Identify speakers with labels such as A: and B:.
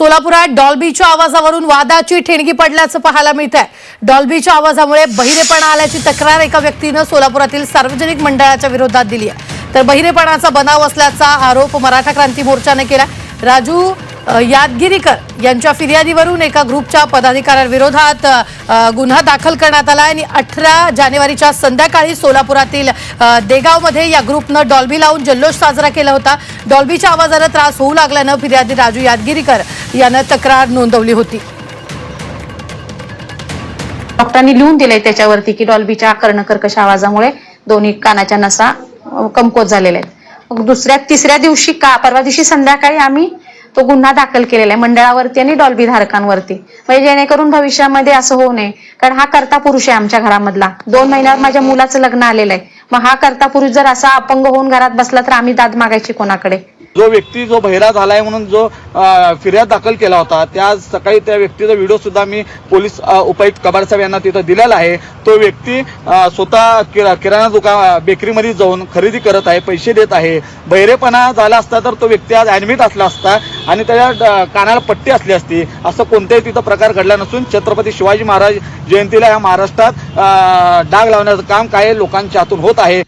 A: सोलापुरात डॉल्बीच्या आवाजावरून वादाची ठिणगी पडल्याचं पाहायला मिळत आहे डॉल्बीच्या आवाजामुळे बहिरेपणा आल्याची तक्रार एका व्यक्तीनं सोलापुरातील सार्वजनिक मंडळाच्या विरोधात दिली आहे तर बहिरेपणाचा बनाव असल्याचा आरोप मराठा क्रांती मोर्चाने केला राजू यादगिरीकर यांच्या फिर्यादीवरून एका ग्रुपच्या पदाधिकाऱ्यांविरोधात गुन्हा दाखल करण्यात आला आणि अठरा जानेवारीच्या संध्याकाळी सोलापुरातील देगावमध्ये या ग्रुपनं डॉल्बी लावून जल्लोष साजरा केला होता. डॉल्बीच्या आवाजाला त्रास होऊ लागल्यानं फिर्यादी राजू यादगिरीकर यानं तक्रार नोंदवली होती.
B: डॉक्टरांनी लिहून दिलंय त्याच्यावरती की डॉल्बीच्या कर्णकर्कश आवाजामुळे दोन्ही कानाच्या नसा कमकोत झालेल्या आहेत. मग दुसऱ्या तिसऱ्या दिवशी का परवा दिवशी संध्याकाळी आम्ही तो गुन्हा दाखल केलेला आहे मंडळावरती आणि डॉल्बी धारकांवरती. म्हणजे जेणेकरून भविष्यामध्ये असं होऊ नये. कारण हा करता पुरुष आहे आमच्या घरामधला. दोन महिन्यावर माझ्या मुलाचं लग्न आलेलं आहे. मग हा करता पुरुष जर असा अपंग होऊन घरात बसला तर आम्ही दाद मागायची कोणाकडे?
C: जो व्यक्ती जो बहिरा झालाय म्हणून जो फिर्याद दाखल केला होता त्या सकाळी त्या व्यक्तीचा व्हिडिओ सुद्धा मी पोलीस उपायुक्त कबार साहेब यांना तिथं दिलेला आहे. तो व्यक्ती स्वतः किरा- किराणा दुकान बेकरीमध्ये जाऊन खरेदी करत आहे पैसे देत आहे. बहिरेपणा झाला असता तर तो व्यक्ती आज ऍडमिट असला असता आणि त्याच्या कानाला पट्टी असली असती. असं कोणत्याही तिथं प्रकार घडला नसून छत्रपती शिवाजी महाराज जयंतीला या महाराष्ट्रात डाग लावण्याचं काम काय लोकांच्या हातून होत आहे.